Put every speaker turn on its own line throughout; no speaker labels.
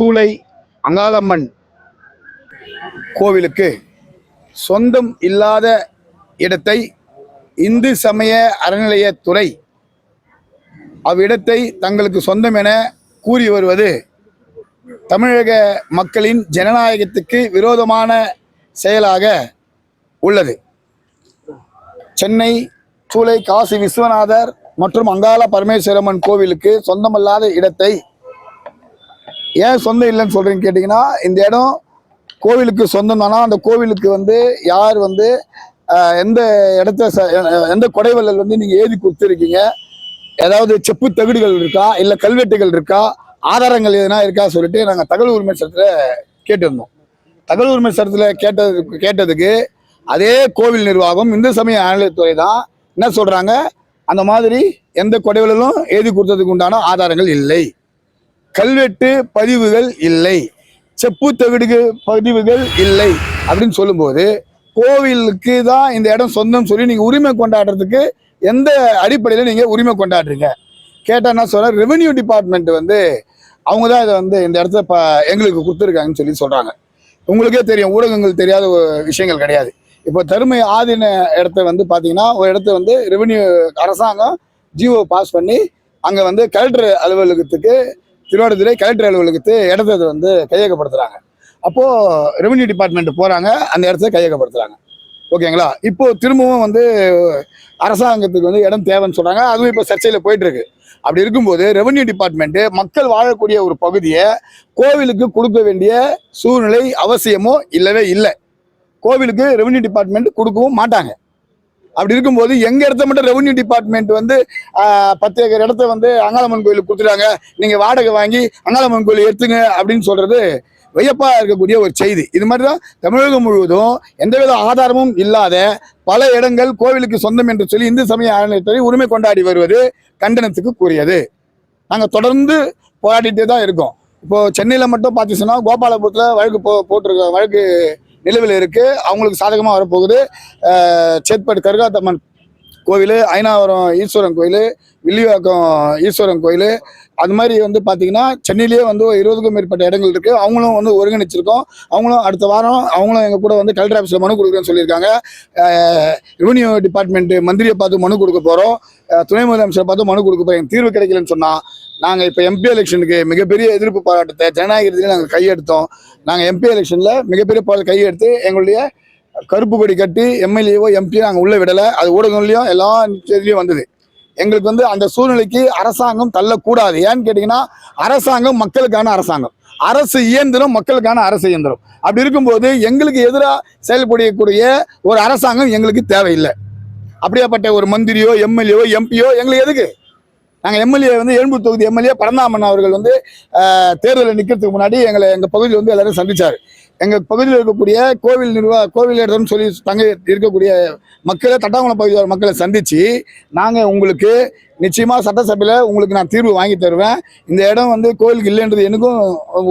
சூளை அங்காளம்மன் கோவிலுக்கு சொந்தம் இல்லாத இடத்தை இந்து சமய அறநிலையத்துறை அவ்விடத்தை தங்களுக்கு சொந்தம் என கூறி வருவது தமிழக மக்களின் ஜனநாயகத்துக்கு விரோதமான செயலாக உள்ளது. சென்னை சூளை காசி விஸ்வநாதர் மற்றும் அங்காள பரமேஸ்வரம்மன் கோவிலுக்கு சொந்தமல்லாத இடத்தை ஏன் சொந்தம் இல்லைன்னு சொல்றீங்க கேட்டிங்கன்னா இந்த இடம் கோவிலுக்கு சொந்தம். தானா அந்த கோவிலுக்கு வந்து யார் வந்து எந்த இடத்த ச- எந்த கொடைவள்ளல் வந்து நீங்கள் எழுதி கொடுத்துருக்கீங்க? ஏதாவது செப்பு தகுடுகள் இருக்கா? இல்லை கல்வெட்டுகள் இருக்கா? ஆதாரங்கள் எதுனா இருக்கா? சொல்லிட்டு நாங்கள் தகவல் உரிமை சட்டத்தில் கேட்டிருந்தோம். தகவல் உரிமை சட்டத்தில் கேட்டது கேட்டதுக்கு அதே கோவில் நிர்வாகம் இந்து சமய ஆணையத்துறை தான் என்ன சொல்கிறாங்க அந்த மாதிரி எந்த கொடைவலும் எழுதி கொடுத்ததுக்கு உண்டான ஆதாரங்கள் இல்லை. கல்வெட்டு பதிவுகள் இல்லை. செப்பு தகுடு பதிவுகள் இல்லை அப்படின்னு சொல்லும்போது கோவிலுக்கு தான் இந்த இடம் சொந்தம் சொல்லி நீங்கள் உரிமை கொண்டாடுறதுக்கு எந்த அடிப்படையில் நீங்கள் உரிமை கொண்டாடுறீங்க? கேட்டால் என்ன சொல்கிறேன் ரெவென்யூ டிபார்ட்மெண்ட் வந்து அவங்க தான் இதை வந்து இந்த இடத்த ப எங்களுக்கு கொடுத்துருக்காங்கன்னு சொல்லி சொல்கிறாங்க உங்களுக்கே தெரியும் ஊடகங்கள் தெரியாத ஒரு விஷயங்கள் கிடையாது. இப்போ தருமை ஆதீன இடத்த வந்து பார்த்தீங்கன்னா ஒரு இடத்த வந்து ரெவென்யூ அரசாங்கம் ஜிஓ பாஸ் பண்ணி அங்கே வந்து கலெக்டர் அலுவலகத்துக்கு திருவாரூரை கலெக்டர் அலுவலகத்து இடத்தை வந்து கையகப்படுத்துறாங்க. அப்போ ரெவன்யூ டிபார்ட்மெண்ட் போறாங்க அந்த இடத்த கையகப்படுத்துறாங்க. ஓகேங்களா? இப்போ திரும்பவும் வந்து அரசாங்கத்துக்கு வந்து இடம் தேவைன்னு சொல்றாங்க. அதுவும் இப்போ சர்ச்சையில் போயிட்டு இருக்கு அப்படி இருக்கும்போது ரெவென்யூ டிபார்ட்மெண்ட் மக்கள் வாழக்கூடிய ஒரு பகுதியை கோவிலுக்கு கொடுக்க வேண்டிய சூழ்நிலை அவசியமோ இல்லவே இல்லை. கோவிலுக்கு ரெவன்யூ டிபார்ட்மெண்ட் கொடுக்கவும் மாட்டாங்க. அப்படி இருக்கும்போது எங்க இடத்த மட்டும் ரெவன்யூ டிபார்ட்மெண்ட் வந்து பத்து ஏக்கர் இடத்த வந்து அங்காளம்மன் கோயிலுக்கு கொடுத்துட்டாங்க. நீங்க வாடகை வாங்கி அங்காளம்மன் கோயில் எடுத்துங்க அப்படின்னு சொல்றது வியப்பா இருக்கக்கூடிய ஒரு செய்தி. இது மாதிரி தான் தமிழகம் முழுவதும் எந்தவித ஆதாரமும் இல்லாத பல இடங்கள் கோவிலுக்கு சொந்தம் என்று சொல்லி இந்து சமய அறநிலையத்துறை உரிமை கொண்டாடி வருவது கண்டனத்துக்கு கூறியது. நாங்கள் தொடர்ந்து போராடிட்டே தான் இருக்கோம். இப்போ சென்னையில் மட்டும் பார்த்துச்சுன்னா கோபாலபுரத்தில் வழக்கு போ போட்டிருக்க வழக்கு நிலவில் இருக்கு. அவங்களுக்கு சாதகமாக வரப்போகுது. சேத்பட் சேத்பட்டு கருகாத்தம்மன் கோவில் ஐநாவரம் ஈஸ்வரன் கோயில் வில்லிவாக்கம் ஈஸ்வரன் கோயில். அது மாதிரி வந்து பார்த்தீங்கன்னா சென்னையிலேயே வந்து ஒரு இருபதுக்கும் மேற்பட்ட இடங்கள் இருக்குது அவங்களும் வந்து ஒருங்கிணைச்சிருக்கோம். அவங்களும் அடுத்த வாரம் அவங்களும் எங்கள் கூட வந்து கலெக்டர் ஆஃபீஸில் மனு கொடுக்குறேன்னு சொல்லியிருக்காங்க. ரெவன்யூ டிபார்ட்மெண்ட் மந்திரியை பார்த்து மனு கொடுக்க போகிறோம் துணை முதலமைச்சரை பார்த்து மனு கொடுக்க போகிறோம் தீர்வு கிடைக்கலன்னு சொன்னால் நாங்கள் இப்போ எம்பி எலெக்ஷனுக்கு மிகப்பெரிய எதிர்ப்பு போராட்டத்தை ஜனநாயகத்திலே நாங்கள் கையெடுத்தோம். நாங்கள் எம்பி எலெக்ஷனில் மிகப்பெரிய பால் கையெடுத்து எங்களுடைய கருப்பு கொடி கட்டி எம்எல்ஏவோ எம்பியோ நாங்கள் உள்ளே விடலை. அது ஊடகங்கள்லையும் எல்லா செய்திலையும் வந்தது. எங்களுக்கு வந்து அந்த சூழ்நிலைக்கு அரசாங்கம் தள்ளக்கூடாது. ஏன்னு கேட்டிங்கன்னா அரசாங்கம் மக்களுக்கான அரசாங்கம். அரசு இயந்திரம் மக்களுக்கான அரசு இயந்திரம். அப்படி இருக்கும்போது எங்களுக்கு எதிராக செயல்படக்கூடிய ஒரு அரசாங்கம் எங்களுக்கு தேவையில்லை. அப்படியாப்பட்ட ஒரு மந்திரியோ எம்எல்ஏவோ எம்பியோ எங்களுக்கு எதுக்கு? நாங்கள் எம்எல்ஏ வந்து எழும்பூர் தொகுதி எம்எல்ஏ பரந்தாமன் அவர்கள் வந்து தேர்தலில் நிற்கிறதுக்கு முன்னாடி எங்களை எங்கள் பகுதியில் வந்து எல்லாரும் சந்திச்சார். எங்கள் பகுதியில் இருக்கக்கூடிய கோவில் நிர்வாக கோவில் இடம்னு சொல்லி தங்க இருக்கக்கூடிய மக்களை தட்டாங்குளம் பகுதியோட மக்களை சந்தித்து நாங்கள் உங்களுக்கு நிச்சயமாக சட்டசபையில் உங்களுக்கு நான் தீர்வு வாங்கி தருவேன். இந்த இடம் வந்து கோவிலுக்கு இல்லைன்றது எனக்கும்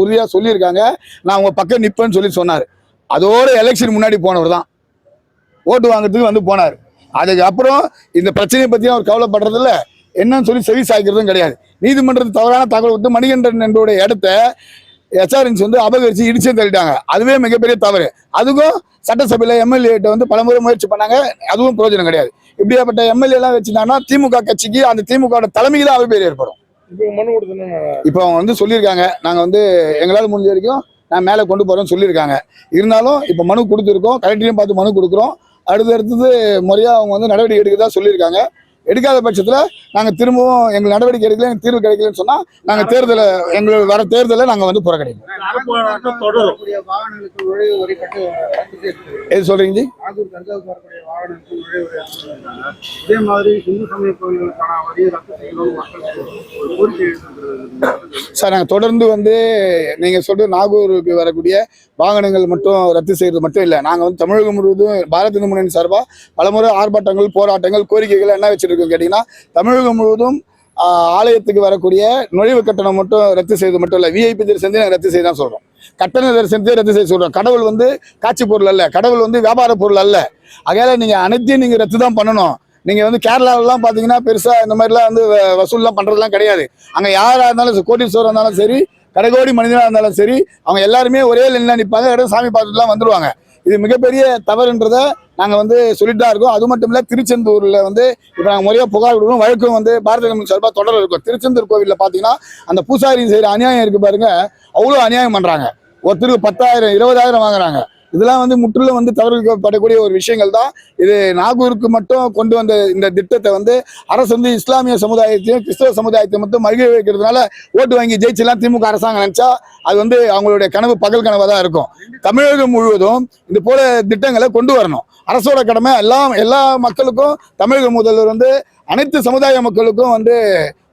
உறுதியாக சொல்லியிருக்காங்க. நான் உங்கள் பக்கம் நிற்பேன்னு சொல்லி சொன்னார். அதோட எலெக்ஷன் முன்னாடி போனவர் தான். ஓட்டு வாங்குறதுக்கு வந்து போனார். அதுக்கப்புறம் இந்த பிரச்சனையை பற்றியும் அவர் கவலைப்படுறதில்ல. என்னன்னு சொல்லி செவி சாய்க்கிறதும் கிடையாது. நீதிமன்றத்தில் தவறான தகவல் விட்டு மணிகண்டன் என்பவருடைய இடத்த எஸ்ஆர்என்சி வந்து அபகரிச்சு இடிச்சு தள்ளிட்டாங்க. அதுவே மிகப்பெரிய தவறு. அதுக்கும் சட்டசபையில் எம்எல்ஏட்ட வந்து பலமுறை முயற்சி பண்ணாங்க. அதுவும் பிரயோஜனம் கிடையாது. இப்படியாப்பட்ட எம்எல்ஏ எல்லாம் வச்சுட்டாங்கன்னா திமுக கட்சிக்கு அந்த திமுக தான் அவப்பேர் ஏற்படும்.
இப்போ மனு கொடுத்தோன்னா
இப்போ அவங்க வந்து சொல்லியிருக்காங்க. நாங்கள் வந்து எங்களால் முடிஞ்ச வரைக்கும் நான் மேலே கொண்டு போகிறோம்னு சொல்லியிருக்காங்க. இருந்தாலும் இப்போ மனு கொடுத்துருக்கோம். கலெக்டரையும் பார்த்து மனு கொடுக்குறோம். அடுத்து அடுத்தது முறையாக அவங்க வந்து நடவடிக்கை எடுக்கிறதா சொல்லியிருக்காங்க. எடுக்காத பட்சத்தில் நாங்கள் திரும்பவும் எங்கள் நடவடிக்கை எடுக்கல தீர்வு கிடைக்கலன்னு சொன்னால் நாங்கள் தேர்தலை எங்களுக்கு வர தேர்தலை நாங்கள் வந்து புறக்கணிப்போம்.
தொடரும்.
எது
செஞ்சிருக்காங்க. இதே மாதிரி இந்து சமய கோயில்களுக்கான வரியை ரத்து செய்யணும் மக்கள் ஒரு கோரிக்கை எழுந்திருக்கிறது
சார் நாங்கள் தொடர்ந்து வந்து நீங்கள் சொல்ற நாகூருக்கு வரக்கூடிய வாகனங்கள் மட்டும் ரத்து செய்கிறது மட்டும் இல்லை நாங்கள் வந்து தமிழகம் முழுவதும் பாரத் இந்து முன்னணி சார்பாக பலமுறை ஆர்ப்பாட்டங்கள் போராட்டங்கள் கோரிக்கைகள் என்ன வச்சிருக்கோம் கேட்டிங்கன்னா தமிழகம் முழுவதும் ஆலயத்துக்கு வரக்கூடிய நுழைவு கட்டணம் மட்டும் ரத்து செய்து மட்டும் இல்லை விஐபி தரிசனத்தை நாங்கள் ரத்து செய்ய தான் சொல்கிறோம் கட்டண தரிசனத்தை ரத்து செய்ய சொல்கிறோம் கடவுள் வந்து காட்சி பொருள் அல்ல. கடவுள் வந்து வியாபார பொருள் அல்ல. ஆகையால நீங்கள் அனைத்தையும் நீங்கள் ரத்து தான் பண்ணணும். நீங்கள் வந்து கேரளாவிலலாம் பார்த்தீங்கன்னா பெருசாக இந்த மாதிரிலாம் வந்து வசூல்லாம் பண்ணுறதுலாம் கிடையாது. அங்கே யாராக இருந்தாலும் சரி, இருந்தாலும் சரி கடைகோடி மனிதனாக இருந்தாலும் சரி அவங்க எல்லாருமே ஒரே லைன்ல நிற்பாங்க இடம் சாமி பார்த்துட்டுலாம் வந்துடுவாங்க இது மிகப்பெரிய தவறுன்றத நாங்கள் வந்து சொல்லிட்டு தான் இருக்கோம். அது மட்டும் இல்லை திருச்செந்தூரில் வந்து இப்போ நாங்கள் முறையாக புகார் கொடுக்கணும். வழக்கும் வந்து பாரத கம்யூனிஸ்ட் சார்பாக தொடர் இருக்கும். திருச்செந்தூர் கோவிலில் பார்த்தீங்கன்னா அந்த பூசாரி செய்கிற அநியாயம் இருக்கு பாருங்க. அவ்வளோ அநியாயம் பண்ணுறாங்க ஒருத்தருக்கு பத்தாயிரம் இருபதாயிரம் வாங்குறாங்க. இதெல்லாம் வந்து முற்றிலும் வந்து தவிர்க்கப்படக்கூடிய ஒரு விஷயங்கள் தான் இது நாகூருக்கு மட்டும் கொண்டு வந்த இந்த திட்டத்தை வந்து அரசு வந்து இஸ்லாமிய சமுதாயத்தையும் கிறிஸ்தவ சமுதாயத்தை மட்டும் மகிழ வைக்கிறதுனால ஓட்டு வாங்கி ஜெயிச்செல்லாம் திமுக அரசாங்கம் நினைச்சா அது வந்து அவங்களுடைய கனவு பகல் கனவாக தான் இருக்கும். தமிழகம் முழுவதும் இது போல திட்டங்களை கொண்டு வரணும். அரசோட கடமை எல்லாம் எல்லா மக்களுக்கும் தமிழக முதல்வர் வந்து அனைத்து சமுதாய மக்களுக்கும் வந்து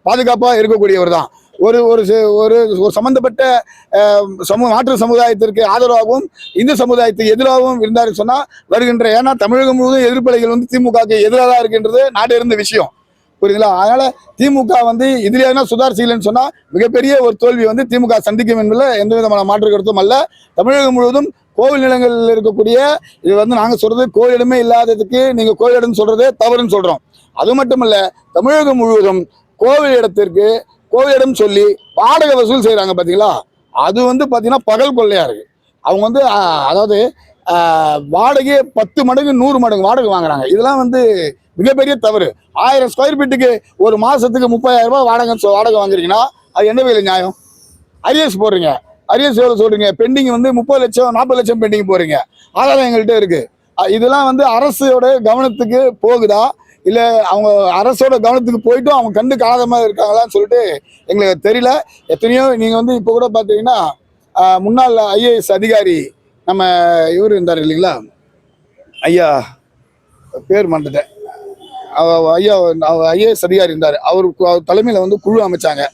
பாதுகாப்பாக இருக்கக்கூடியவர் தான் ஒரு ஒரு ஒரு ஒரு சம்பந்தப்பட்ட சமூக மாற்று சமுதாயத்திற்கு ஆதரவாகவும் இந்து சமுதாயத்துக்கு எதிராகவும் இருந்தார் சொன்னால் வருகின்ற ஏன்னா தமிழகம் முழுவதும் எதிர்ப்பலைகள் வந்து திமுகவுக்கு எதிராக தான் இருக்கின்றது நாடு இருந்த விஷயம். புரியுதுங்களா? அதனால திமுக வந்து இதுல சுதார் செய்யலன்னு சொன்னா மிகப்பெரிய ஒரு தோல்வி வந்து திமுக சந்திக்கும் என்பதில் எந்த விதமான மாற்று கருத்தும் அல்ல. தமிழகம் முழுவதும் கோவில் நிலங்களில் இருக்கக்கூடிய இது வந்து நாங்கள் சொல்றது கோயிலிடமே இல்லாததுக்கு நீங்க கோயிலிடம் சொல்றதே தவறுன்னு சொல்றோம். அது மட்டும் இல்ல தமிழகம் முழுவதும் கோவில் இடத்திற்கு கோவிடம் சொல்லி வாடகை வசூல் செய்கிறாங்க பார்த்தீங்களா அது வந்து பார்த்தீங்கன்னா பகல் கொள்ளையாக இருக்குது அவங்க வந்து அதாவது வாடகையே பத்து மடங்கு நூறு மடங்கு வாடகை வாங்குறாங்க. இதெல்லாம் வந்து மிகப்பெரிய தவறு. ஆயிரம் ஸ்கொயர் ஃபீட்டுக்கு ஒரு மாதத்துக்கு முப்பதாயிரம் ரூபாய் வாடகை வாடகை வாங்குறீங்கன்னா அது என்ன வேலை நியாயம்? அரியர்ஸ் போடுறீங்க. அரியர்ஸ் எவ்வளோ சொல்கிறீங்க பெண்டிங் வந்து முப்பது லட்சம் நாற்பது லட்சம் பெண்டிங் போகிறீங்க ஆதாரம் எங்கள்கிட்ட இருக்குது இதெல்லாம் வந்து அரசோட கவனத்துக்கு போகுதா? இல்ல அவங்க அரசோட கவனத்துக்கு போயிட்டும் அவங்க கண்டு காணாத மாதிரி இருக்காங்களான்னு சொல்லிட்டு எங்களுக்கு தெரியல. எத்தனையோ நீங்க வந்து இப்போ கூட பாத்தீங்கன்னா முன்னாள் ஐஏஎஸ் அதிகாரி நம்ம இவர் இருந்தார் இல்லைங்களா? ஐயா பேர் மறந்துட்டேன். அவ- ஐயா ஐஏஎஸ் அதிகாரி இருந்தார். அவருக்கு அவர் தலைமையில் வந்து குழு அமைச்சாங்க.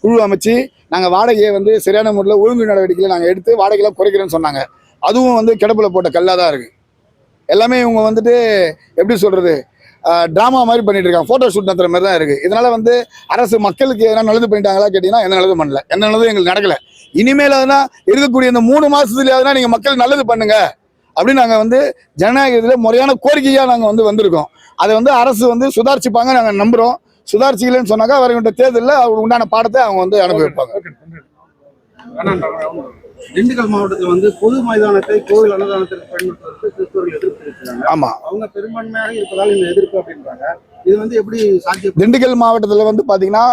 குழு அமைச்சு நாங்கள் வாடகையை வந்து சரியான முறையில் ஒழுங்கு நடவடிக்கைகளை நாங்கள் எடுத்து வாடகைலாம் குறைக்கிறேன்னு சொன்னாங்க. அதுவும் வந்து கிடப்பில் போட்ட கல்லாக தான் இருக்குது எல்லாமே இவங்க வந்துட்டு எப்படி சொல்கிறது ட்ராமா மாதிரி பண்ணிட்டு இருக்காங்க ஃபோட்டோ ஷூட் நடத்துற மாதிரி தான் இருக்கு. இதனால வந்து அரசு மக்களுக்கு எதனா நல்லது பண்ணிட்டாங்களா கேட்டீங்கன்னா எந்த நல்லதும் பண்ணல. எந்த நல்லதும் எங்களுக்கு நடக்கல. இனிமேல் அதனா இருக்கக்கூடிய இந்த மூணு மாசத்துலயாவதுனா நீங்க மக்கள் நல்லது பண்ணுங்க அப்படின்னு நாங்கள் வந்து ஜனநாயகத்தில் முறையான கோரிக்கையாக நாங்கள் வந்து வந்திருக்கோம். அதை வந்து அரசு வந்து சுதாரிச்சுப்பாங்க நாங்கள் நம்புகிறோம் சுதாரிச்சிக்கலன்னு சொன்னாக்கா வருகின்ற தேர்தலில் அவங்களுக்கு உண்டான பாடத்தை அவங்க வந்து அனுபவிப்பாங்க
திண்டுக்கல் மாவட்டத்தில் வந்து பொது மைதானத்தை கோவில் அன்னதானத்திற்கு பயன்படுத்துவதற்கு கிறிஸ்தவர்கள் எதிர்ப்பு இருக்கிறாங்க
ஆமாம்
அவங்க பெரும்பான்மையாக இருப்பதால் இந்த எதிர்ப்பு அப்படின்றாங்க. இது வந்து எப்படி சாத்தியம்
திண்டுக்கல் மாவட்டத்தில் வந்து பார்த்தீங்கன்னா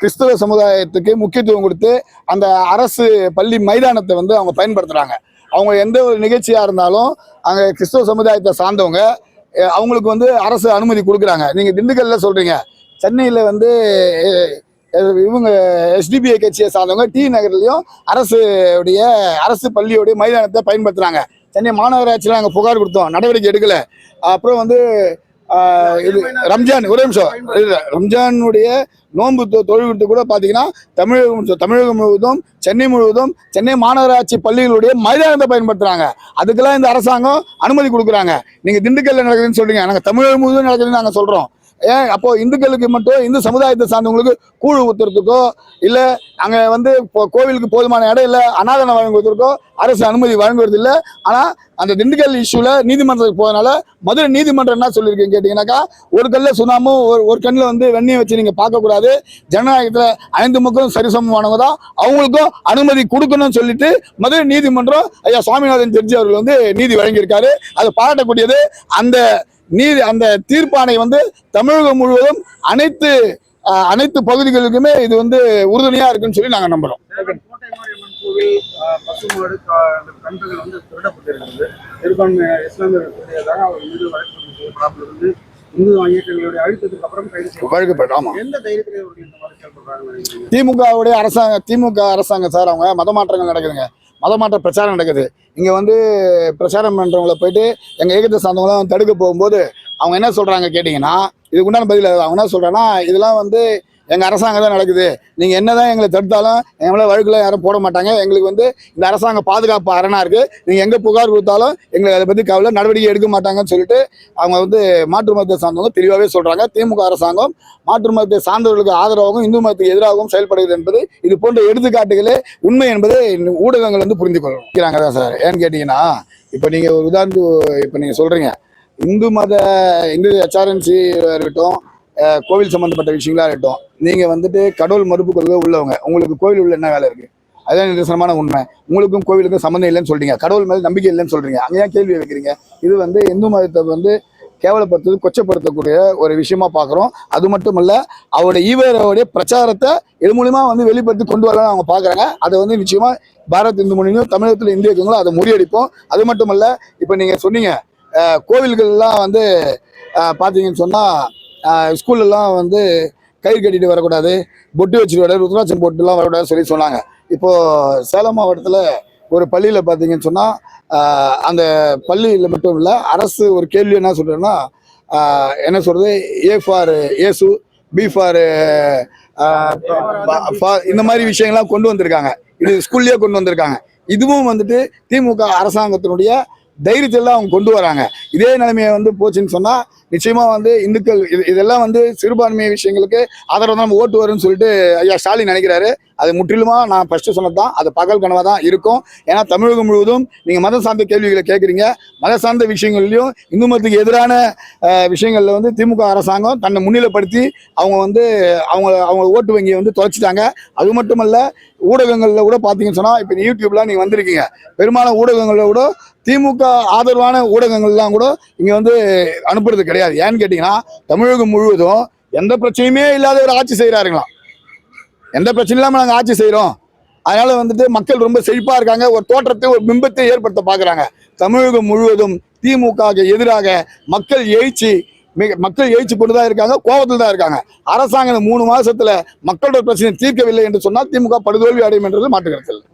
கிறிஸ்தவ சமுதாயத்துக்கு முக்கியத்துவம் கொடுத்து அந்த அரசு பள்ளி மைதானத்தை வந்து அவங்க பயன்படுத்துகிறாங்க அவங்க எந்த ஒரு நிகழ்ச்சியாக இருந்தாலும் அங்கே கிறிஸ்தவ சமுதாயத்தை சார்ந்தவங்க அவங்களுக்கு வந்து அரசு அனுமதி கொடுக்குறாங்க. நீங்கள் திண்டுக்கல்ல சொல்கிறீங்க சென்னையில் வந்து இவங்க எஸ்டிபிஐ கட்சியை சார்ந்தவங்க டி நகர்லையும் அரசு உடைய அரசு பள்ளியோடைய மைதானத்தை பயன்படுத்துகிறாங்க சென்னை மாநகராட்சியில் நாங்கள் புகார் கொடுத்தோம். நடவடிக்கை எடுக்கல. அப்புறம் வந்து இது ரம்ஜான் ஒரே நிமிஷம். ரம்ஜானுடைய நோன்பு தொ- கூட பார்த்தீங்கன்னா தமிழகம் தமிழகம் முழுவதும் சென்னை முழுவதும் சென்னை மாநகராட்சி பள்ளிகளுடைய மைதானத்தை பயன்படுத்துறாங்க. அதுக்கெல்லாம் இந்த அரசாங்கம் அனுமதி கொடுக்குறாங்க. நீங்கள் திண்டுக்கல்ல நடக்குதுன்னு சொல்றீங்க. நாங்கள் தமிழகம் முழுவதும் நடக்குதுன்னு நாங்கள் சொல்கிறோம் ஏன்? அப்போ இந்துக்களுக்கு மட்டும் இந்து சமுதாயத்தை சார்ந்தவங்களுக்கு கூழ் ஊத்துறதுக்கோ இல்லை அங்கே வந்து இப்போ கோவிலுக்கு போதுமான இடம் இல்லை அனாதனை வழங்குவதற்கோ அரசு அனுமதி வழங்குவது இல்லை. ஆனால் அந்த திண்டுக்கல் இஷ்யூவில் நீதிமன்றத்துக்கு போகிறதுனால மதுரை நீதிமன்றம் என்ன சொல்லியிருக்கேன் கேட்டிங்கனாக்கா ஒரு கல்லில் சுண்ணாமும் ஒரு ஒரு கண்ணில் வந்து வெண்ணியை வச்சு நீங்கள் பார்க்கக்கூடாது. ஜனநாயகத்தில் ஐந்து மக்களும் சரிசமமானவங்க தான். அவங்களுக்கும் அனுமதி கொடுக்கணும்னு சொல்லிட்டு மதுரை நீதிமன்றம் ஐயா சுவாமிநாதன் ஜட்ஜி அவர்கள் வந்து நீதி வழங்கியிருக்காரு. அது பாராட்டக்கூடியது அந்த நீதி அந்த தீர்ப்பாணை வந்து தமிழகம் முழுவதும் அனைத்து அனைத்து பகுதிகளுக்குமே இது வந்து உறுதுணையா இருக்குன்னு சொல்லி நாங்க நம்புறோம். திமுகவுடைய அரசாங்க திமுக அரசாங்கம் சார் அவங்க மத மாற்றங்கள் நடக்குதுங்க. மதமாற்ற பிரச்சாரம் நடக்குது. இங்கே வந்து பிரச்சாரம் பண்ணுறவங்கள போயிட்டு எங்கள் இயக்கத்தை சார்ந்தவங்களாம் தடுக்க போகும்போது அவங்க என்ன சொல்கிறாங்க கேட்டிங்கன்னா இதுக்கு உண்டான பதில் அவங்க என்ன சொல்கிறேன்னா இதெல்லாம் வந்து எங்கள் அரசாங்கம் தான் நடக்குது. நீங்க என்னதான் எங்களை தடுத்தாலும் எங்களை வழக்கில் யாரும் போட மாட்டாங்க. எங்களுக்கு வந்து இந்த அரசாங்க பாதுகாப்பு அரணாக இருக்குது நீங்கள் எங்கே புகார் கொடுத்தாலும் எங்களுக்கு அதை பற்றி கவலை நடவடிக்கை எடுக்க மாட்டாங்கன்னு சொல்லிட்டு அவங்க வந்து மாற்று மதத்தை சார்ந்தவங்க தெளிவாகவே சொல்கிறாங்க திமுக அரசாங்கம் மாற்று மதத்தை சார்ந்தவர்களுக்கு ஆதரவாகவும் இந்து மதத்துக்கு எதிராகவும் செயல்படுகிறது என்பது இது போன்ற எடுத்துக்காட்டுகளே உண்மை என்பதை ஊடகங்கள் வந்து புரிந்து கொள்கிறாங்க தான் சார். ஏன்னு கேட்டிங்கன்னா இப்போ நீங்கள் ஒரு உதாரணத்துக்கு இப்போ நீங்கள் சொல்கிறீங்க இந்து மத இந்து எச்ஆர்என்சி இருக்கட்டும் கோவில் சம்பந்தப்பட்ட விஷயங்களா இருக்கட்டும். நீங்கள் வந்துட்டு கடவுள் மறுப்பு கொள்கை உள்ளவங்க உங்களுக்கு கோவில் உள்ள என்ன வேலை இருக்கு? அதுதான் நிதர்சனமான உண்மை. உங்களுக்கும் கோவிலுக்கும் சம்மந்தம் இல்லைன்னு சொல்றீங்க. கடவுள் மேலே நம்பிக்கை இல்லைன்னு சொல்றீங்க. அங்க ஏன் கேள்வி வைக்கிறீங்க? இது வந்து இந்து மதத்தை வந்து கேவலப்படுத்துறது கொச்சப்படுத்தக்கூடிய ஒரு விஷயமா பார்க்குறோம் அது மட்டும் இல்லை அவருடைய ஈவரோடைய பிரச்சாரத்தை இது மூலியமா வந்து வெளிப்படுத்தி கொண்டு வரலாம்னு அவங்க பார்க்குறாங்க அதை வந்து நிச்சயமா பாரத் இந்து முன்னணியும் தமிழகத்தில் இந்திய இயக்கங்களும் அதை முறியடிப்போம். அது மட்டும் இல்லை இப்போ நீங்கள் சொன்னீங்க கோவில்கள்லாம் வந்து பார்த்தீங்கன்னு சொன்னால் ஸ்கூல்லலாம் வந்து கயிறு கட்டிட்டு வரக்கூடாது பொட்டு வச்சுட்டு வர ருத்ராட்சம் போட்டுலாம் வரக்கூடாதுன்னு சொல்லி சொன்னாங்க. இப்போ சேலம் மாவட்டத்தில் ஒரு பள்ளியில் பார்த்தீங்கன்னு சொன்னால் அந்த பள்ளியில் மட்டும் இல்லை அரசு ஒரு கேள்வி என்ன சொல்கிறேன்னா என்ன சொல்கிறது ஏ ஃபார் ஏசு பி ஃபார் இந்த மாதிரி விஷயங்கள்லாம் கொண்டு வந்திருக்காங்க. இது ஸ்கூல்லேயே கொண்டு வந்திருக்காங்க. இதுவும் வந்துட்டு திமுக அரசாங்கத்தினுடைய தைரியத்தெல்லாம் அவங்க கொண்டு வராங்க. இதே நிலைமையை வந்து போச்சுன்னு சொன்னால் நிச்சயமா வந்து இந்துக்கள் இது இதெல்லாம் வந்து சிறுபான்மை விஷயங்களுக்கு ஆதரவு தான் ஓட்டு வரும்னு சொல்லிட்டு ஐயா ஸ்டாலின் நினைக்கிறாரு. அது முற்றிலுமா நான் ஃபர்ஸ்ட் சொன்னது தான் அது பகல் கனவா தான் இருக்கும். ஏன்னா தமிழகம் முழுவதும் நீங்க மதம் சார்ந்த கேள்விகளை கேட்குறீங்க. மத சார்ந்த விஷயங்கள்லையும் இந்து மதத்துக்கு எதிரான விஷயங்களில் விஷயங்கள்ல வந்து திமுக அரசாங்கம் தன்னை முன்னிலைப்படுத்தி அவங்க வந்து அவங்க அவங்க ஓட்டு வங்கியை வந்து தொலைச்சிட்டாங்க. அது மட்டுமல்ல ஊடகங்களில் கூட பார்த்தீங்கன்னு சொன்னால் இப்போ யூடியூப்லாம் நீங்க வந்திருக்கீங்க. பெரும்பாலான ஊடகங்களில் கூட திமுக ஆதரவான ஊடகங்கள்லாம் கூட இங்கே வந்து அனுப்புறது கிடையாது. ஏன்னு கேட்டீங்கன்னா தமிழகம் முழுவதும் எந்த பிரச்சனையுமே இல்லாத ஒரு ஆட்சி செய்கிறாருங்களாம் எந்த பிரச்சனையும் இல்லாம நாங்க ஆட்சி செய்கிறோம் அதனால வந்துட்டு மக்கள் ரொம்ப செழிப்பா இருக்காங்க. ஒரு தோற்றத்தை ஒரு பிம்பத்தை ஏற்படுத்த பாக்குறாங்க. தமிழகம் முழுவதும் திமுக எதிராக மக்கள் எழுச்சி மிக மக்கள் எழுச்சி கொண்டு தான் இருக்காங்க கோபத்தில் தான் இருக்காங்க. அரசாங்கம் மூணு மாசத்துல மக்களோட பிரச்சனை தீர்க்கவில்லை என்று சொன்னால் திமுக படுதோல்வி அடையும் என்றது மாற்று இல்லை.